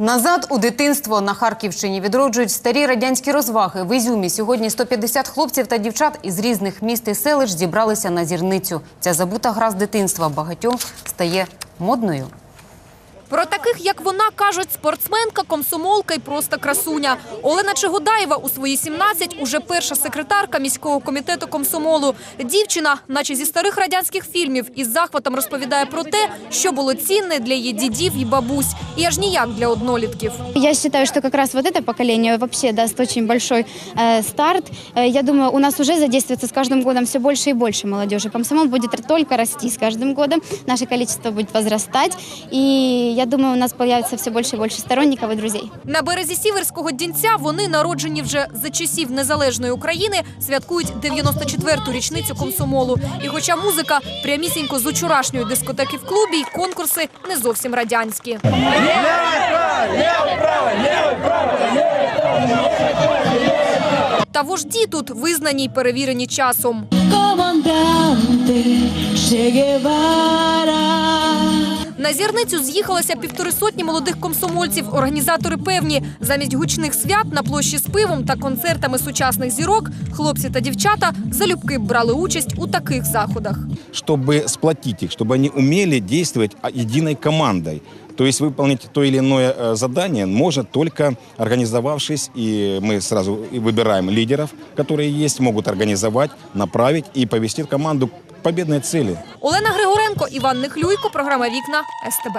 Назад у дитинство на Харківщині відроджують старі радянські розваги. В Ізюмі сьогодні 150 хлопців та дівчат із різних міст і селищ зібралися на зірницю. Ця забута гра з дитинства багатьом стає модною. Про таких, як вона, кажуть, спортсменка, комсомолка і просто красуня. Олена Чегодаєва у свої 17 уже перша секретарка міського комітету комсомолу. Дівчина, наче зі старих радянських фільмів, із захватом розповідає про те, що було цінне для її дідів і бабусь, і аж ніяк для однолітків. Я считаю, что как раз вот это поколение вообще даст очень большой э, старт. Э, я думаю, у нас уже задействуется с каждым годом все больше и больше молодежи. Комсомол будет только расти с каждым годом, наше количество будет возрастать. И я думаю, у нас появится все больше и больше сторонников и друзей. На березі Сіверського Дінця вони, народжені вже за часів незалежної України, святкують 94-ту річницю комсомолу. І хоча музика прямісінько з учорашньої дискотеки в клубі, й конкурси не зовсім радянські. Та вожді тут визнані й перевірені часом. Guevara. На зірницю з'їхалося півтори сотні молодих комсомольців. Організатори певні, замість гучних свят на площі з пивом та концертами сучасних зірок хлопці та дівчата залюбки б брали участь у таких заходах. чтобы сплотить их, чтобы они умели действовать а, единой командой. То есть выполнить то или иное э, задание может только организовавшись, и мы сразу и выбираем лидеров, которые есть, могут организовать, направить и повести команду к победной цели. Олена Григоренко, Іван Нехлюйко, програма Вікна СТБ.